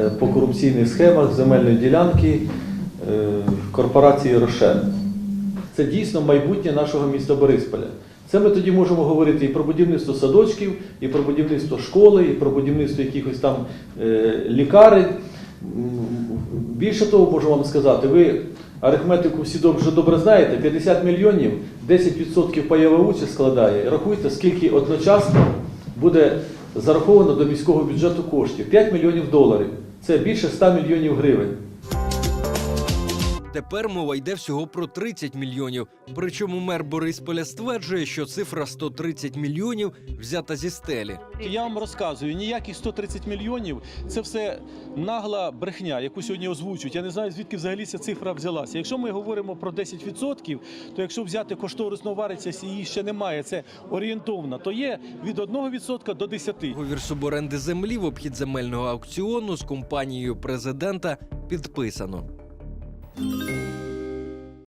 е, по корупційних схемах земельної ділянки е, корпорації Рошен. Це дійсно майбутнє нашого міста Борисполя. Це ми тоді можемо говорити і про будівництво садочків, і про будівництво школи, і про будівництво якихось там е, лікарень. Більше того, можу вам сказати, ви арифметику всі вже добре знаєте, 50 мільйонів, 10% пайова участь складає. Рахуйте, скільки одночасно буде зараховано до міського бюджету коштів. 5 мільйонів доларів. Це більше 100 мільйонів гривень. Тепер мова йде всього про 30 мільйонів. Причому мер Борисполя стверджує, що цифра 130 мільйонів взята зі стелі. Я вам розказую, ніяких 130 мільйонів це все нагла брехня, яку сьогодні озвучують. Я не знаю, звідки взагалі ця цифра взялася. Якщо ми говоримо про 10%, то якщо взяти кошторисну вартість, її ще немає, це орієнтовна, то є від 1% до 10%. Договір суборенди землі в обхід земельного аукціону з компанією президента підписано. Música